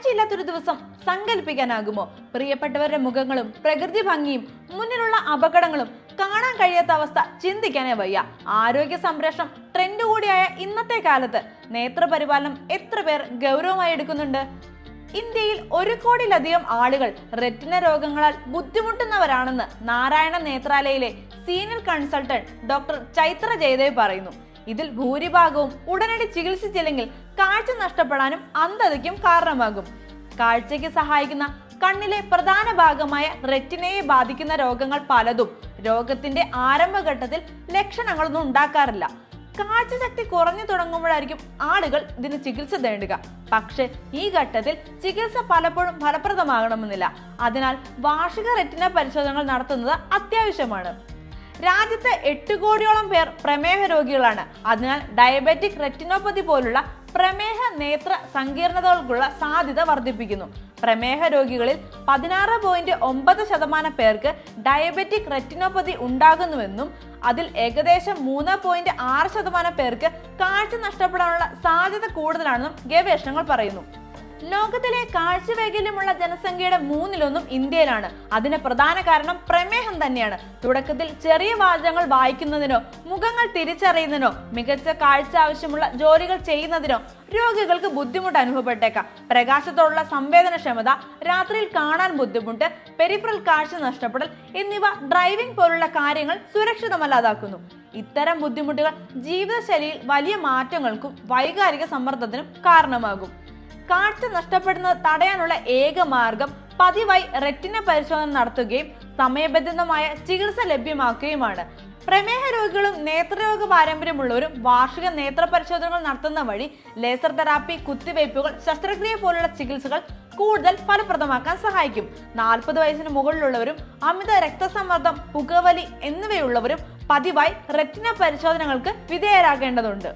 കാഴ്ചയില്ലാത്തൊരു ദിവസം സങ്കല്പിക്കാനാകുമോ? പ്രിയപ്പെട്ടവരുടെ മുഖങ്ങളും പ്രകൃതി ഭംഗിയും മുന്നിലുള്ള അപകടങ്ങളും കാണാൻ കഴിയാത്ത അവസ്ഥ ചിന്തിക്കാനേ വയ്യ. ആരോഗ്യ സംരക്ഷണം ട്രെൻഡ് കൂടിയായ ഇന്നത്തെ കാലത്ത് നേത്രപരിപാലനം എത്ര പേർ ഗൗരവമായി എടുക്കുന്നുണ്ട്? ഇന്ത്യയിൽ ഒരു കോടിയിലധികം ആളുകൾ റെറ്റിന രോഗങ്ങളാൽ ബുദ്ധിമുട്ടുന്നവരാണെന്ന് Narayana നേത്രാലയയിലെ senior consultant doctor Chaitra Jayadev പറയുന്നു. ഇതിൽ ഭൂരിഭാഗവും ഉടനടി ചികിത്സിച്ചില്ലെങ്കിൽ കാഴ്ച നഷ്ടപ്പെടാനും അന്ധതയ്ക്കും കാരണമാകും. കാഴ്ചയ്ക്ക് സഹായിക്കുന്ന കണ്ണിലെ പ്രധാന ഭാഗമായ റെറ്റിനയെ ബാധിക്കുന്ന രോഗങ്ങൾ പലതും രോഗത്തിന്റെ ആരംഭഘട്ടത്തിൽ ലക്ഷണങ്ങളൊന്നും ഉണ്ടാക്കാറില്ല. കാഴ്ചശക്തി കുറഞ്ഞു തുടങ്ങുമ്പോഴായിരിക്കും ആളുകൾ ഇതിന് ചികിത്സ തേടുക. പക്ഷെ ഈ ഘട്ടത്തിൽ ചികിത്സ പലപ്പോഴും ഫലപ്രദമാകണമെന്നില്ല. അതിനാൽ വാർഷിക റെറ്റിന പരിശോധനകൾ നടത്തുന്നത് അത്യാവശ്യമാണ്. രാജ്യത്ത് എട്ട് കോടിയോളം പേർ പ്രമേഹ രോഗികളാണ്. അതിനാൽ ഡയബറ്റിക് റെറ്റിനോപ്പതി പോലുള്ള പ്രമേഹ നേത്ര സങ്കീർണതകൾക്കുള്ള സാധ്യത വർദ്ധിപ്പിക്കുന്നു. പ്രമേഹ രോഗികളിൽ പതിനാറ് പോയിന്റ് ഒമ്പത് ശതമാനം പേർക്ക് ഡയബറ്റിക് റെറ്റിനോപ്പതി ഉണ്ടാകുന്നുവെന്നും അതിൽ ഏകദേശം മൂന്ന് പോയിന്റ് ആറ് ശതമാനം പേർക്ക് കാഴ്ച നഷ്ടപ്പെടാനുള്ള സാധ്യത കൂടുതലാണെന്നും ഗവേഷണങ്ങൾ പറയുന്നു. ലോകത്തിലെ കാഴ്ചവൈകല്യമുള്ള ജനസംഖ്യയുടെ മൂന്നിലൊന്നും ഇന്ത്യയിലാണ്. അതിന് പ്രധാന കാരണം പ്രമേഹം തന്നെയാണ്. തുടക്കത്തിൽ ചെറിയ വാചകങ്ങൾ വായിക്കുന്നതിനോ മുഖങ്ങൾ തിരിച്ചറിയുന്നതിനോ മികച്ച കാഴ്ച ആവശ്യമുള്ള ജോലികൾ ചെയ്യുന്നതിനോ രോഗികൾക്ക് ബുദ്ധിമുട്ട് അനുഭവപ്പെട്ടേക്കാം. പ്രകാശത്തോടുള്ള സംവേദനക്ഷമത രാത്രിയിൽ കാണാൻ ബുദ്ധിമുട്ട് പെരിഫറൽ കാഴ്ച നഷ്ടപ്പെടൽ എന്നിവ ഡ്രൈവിംഗ് പോലുള്ള കാര്യങ്ങൾ സുരക്ഷിതമല്ലാതാക്കുന്നു. ഇത്തരം ബുദ്ധിമുട്ടുകൾ ജീവിതശൈലിയിൽ വലിയ മാറ്റങ്ങൾക്കും വൈകാരിക സമ്മർദ്ദത്തിനും കാരണമാകും. കാഴ്ച നഷ്ടപ്പെടുന്നത് തടയാനുള്ള ഏക മാർഗം പതിവായി റെറ്റിന പരിശോധന നടത്തുകയും സമയബന്ധിതമായ ചികിത്സ ലഭ്യമാക്കുകയുമാണ്. പ്രമേഹ രോഗികളും നേത്രരോഗ പാരമ്പര്യമുള്ളവരും വാർഷിക നേത്ര പരിശോധനകൾ നടത്തുന്ന വഴി ലേസർ തെറാപ്പി കുത്തിവയ്പ്പുകൾ ശസ്ത്രക്രിയ പോലുള്ള ചികിത്സകൾ കൂടുതൽ ഫലപ്രദമാക്കാൻ സഹായിക്കും. നാൽപ്പത് വയസ്സിന് മുകളിലുള്ളവരും അമിത രക്തസമ്മർദ്ദം പുകവലി എന്നിവയുള്ളവരും പതിവായി റെറ്റിന പരിശോധനകൾക്ക് വിധേയരാകേണ്ടതുണ്ട്.